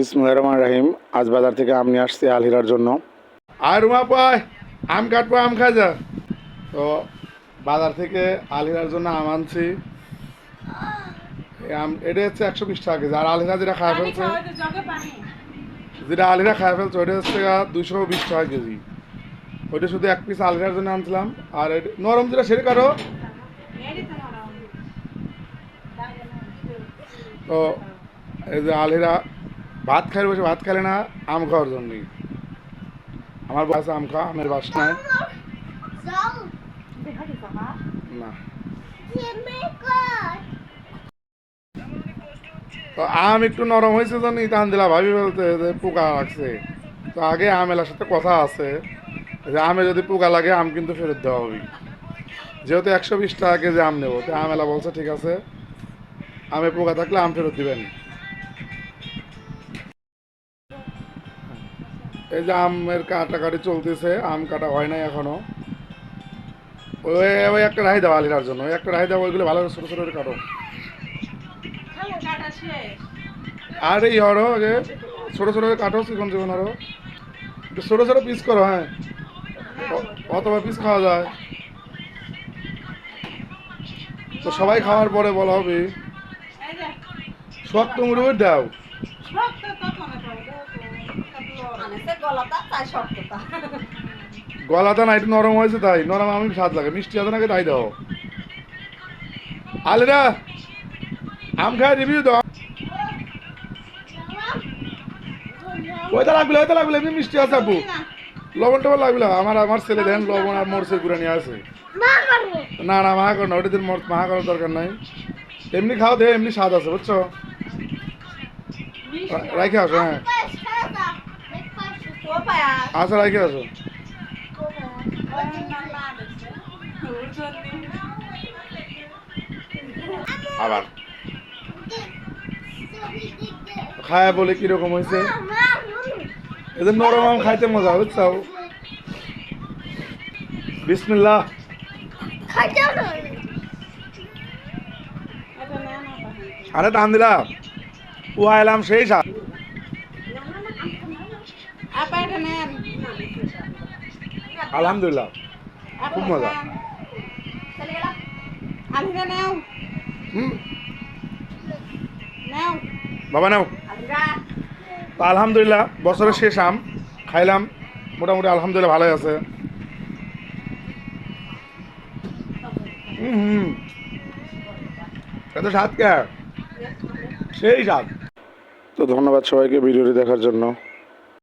বিসমুল্লাহ রহমান রাহিম। আজ বাজার থেকে আম নিয়ে আসছি আলহিরার জন্য। আর রুমা পায়, আম কাটবো, আম খা যা তো বাজার থেকে আলহিরার জন্য আম আনছি। আম, এটা হচ্ছে একশো বিশ টাকা কেজি। আর আলহিরা যেটা খায় ফেলছে, যেটা আলহিরা খায় ফেলছে, ওইটা হচ্ছে দুশো বিশ টাকা কেজি। ওইটা শুধু এক পিস আলহিরার জন্য আনছিলাম। আর নরম যেটা, সেটা কারও তো এই যে আলহিরা ভাত খাই বসে ভাত খেলে না আম খাওয়ার জন্যই। আমার বাসা আম খাওয়া, আমের বাস নাই না। তো আম একটু নরম হয়েছে জানি তান দিলা ভাবি বলতে, যে পোকা লাগছে। তো আগে আম এলার সাথে কথা আছে। যে আমে যদি পোকা লাগে, আম কিন্তু ফেরত দেওয়া হবে। যেহেতু একশো বিশ টাকা কেজি আম নেব, তো আম এলা বলছে, ঠিক আছে, আমে পোকা থাকলে আম ফেরত দিবেন। এই যে আমের কাটাকাটি চলতেছে আম কাটা হয় নাই এখনও। ওই ওই একটা রাহি দাও আলিরার জন্য ওই একটা রাহি দাও ওইগুলো ভালো ছোটো ছোটো করে কাটো। আর এই হরো যে ছোটো ছোটো করে কাটো চিকন চিকন হরো ছোটো ছোটো পিস করো হ্যাঁ। অথবা পিস খাওয়া যায়। তো সবাই খাওয়ার পরে বলা হবে শক্ত মুড়ি দাও। গলাটা না একটু নরম হয়েছে তাই নরম আমি স্বাদ লাগে মিষ্টি আছে নাকি তাই দাও। আলেরা আম খায় রিভিউ দাও ওইটা লাগবে ওইটা লাগবে এমনি মিষ্টি আছে আপু। লবণ টবণ লাগবে। আমার আমার ছেলে দেন লবণ আর মরচের গুঁড়া নিয়ে আসে না না মাহা করো না ওটা দিন মাহা করার দরকার নাই। এমনি খাও দে এমনি স্বাদ আছে বুঝছ? রাখে আসো হ্যাঁ। আচ্ছা রাখে আসো আবার খায় বলে কীরকম হয়েছে? এদের নরম আম খাইতে মজা বুঝছ বিসমিল্লাহ। আরে টান দিলা উহা আইলাম সেই সাত আলহামদুলিল্লাহ খুব মজা বাবা নাও তো আলহামদুলিল্লাহ বছরের শেষ আম খাইলাম মোটামুটি আলহামদুলিল্লাহ ভালোই আছে। হুম হুম এত স্বাদ কে? সেই স্বাদ। তো ধন্যবাদ সবাইকে ভিডিওটি দেখার জন্য।